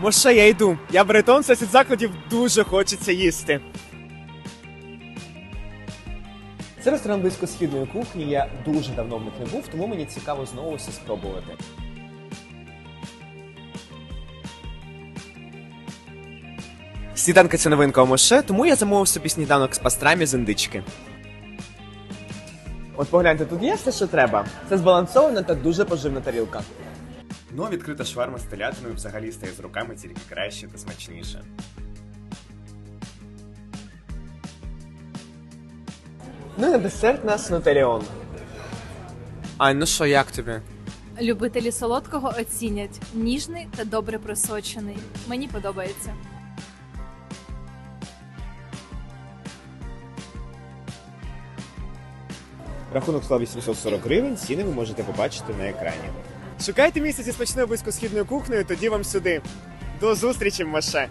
Моше, я йду. Я бретон, це закладів дуже хочеться їсти. Це ресторан близькосхідної кухні. Я дуже давно в них не був, тому мені цікаво знову все спробувати. Сніданка це новинка у Моше, тому я замовив собі сніданок з пастрамі з індички. От погляньте, тут є все, що треба. Це збалансована та дуже поживна тарілка. Ну, а відкрита шварма з телятиною взагалі стає з руками тільки краще та смачніше. Ну і на десерт нас нотаріон. Ань, ну що, як тобі? Любителі солодкого оцінять ніжний та добре просочений. Мені подобається. Рахунок склав 840 гривень, ціни ви можете побачити на екрані. Шукайте місце зі смачною близькосхідною кухнею, тоді вам сюди. До зустрічі, Маше!